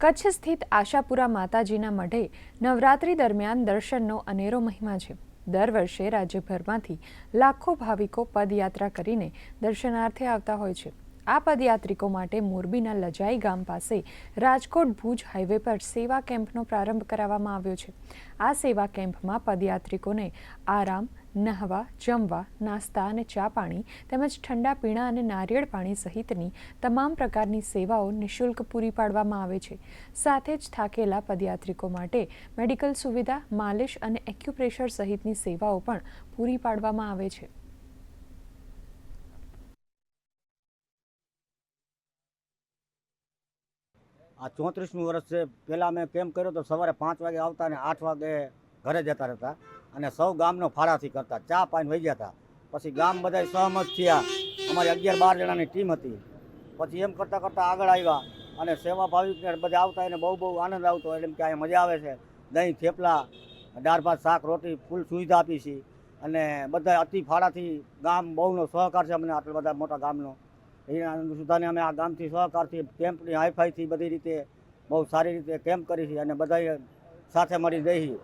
કચ્છ સ્થિત આશાપુરા માતાજીના મઢે નવરાત્રી દરમિયાન દર્શનનો અનેરો મહિમા છે. દર વર્ષે રાજ્યભરમાંથી લાખો ભાવિકો પદયાત્રા કરીને દર્શનાર્થે આવતા હોય છે. આ પદયાત્રિકો માટે મોરબીના લજાઈ ગામ પાસે રાજકોટ ભુજ હાઈવે પર સેવા કેમ્પનો પ્રારંભ કરાવવામાં આવ્યો છે. આ સેવા કેમ્પમાં પદયાત્રિકોને આરામ, નહાવા, જમવા, નાસ્તા અને ચા પાણી તેમજ ઠંડા પીણા અને નારિયેળ પાણી સહિતની તમામ પ્રકારની સેવાઓ નિઃશુલ્ક પૂરી પાડવામાં આવે છે. સાથે જ થાકેલા પદયાત્રિકો માટે મેડિકલ સુવિધા, માલિશ અને એક્યુપ્રેશર સહિતની સેવાઓ પણ પૂરી પાડવામાં આવે છે. આ ચોત્રીસમું વર્ષ છે. પહેલાં મેં કેમ કર્યો તો સવારે પાંચ વાગે આવતા ને આઠ વાગે ઘરે જતા રહેતા અને સૌ ગામનો ફાળાથી કરતા. ચા પાઈને વહી ગયા હતા પછી ગામ બધા સહમત થયા. અમારી અગિયાર બાર જણાની ટીમ હતી. પછી એમ કરતાં કરતાં આગળ આવ્યા અને સેવા ભાવિકને બધા આવતા એને બહુ બહુ આનંદ આવતો એટલે કે અહીંયા મજા આવે છે. દહીં, થેપલા, દાળ, ભાત, શાક, રોટી, ફૂલ સુવિધા આપી છે. અને બધા અતિ ફાળાથી ગામ બહુનો સહકાર છે અમને આટલા બધા મોટા ગામનો. એના સુધાને અમે આ ગામથી સહકારથી કેમ્પની હાઈફાઈથી બધી રીતે બહુ સારી રીતે કેમ્પ કરી છે અને બધાએ સાથે મળી રહી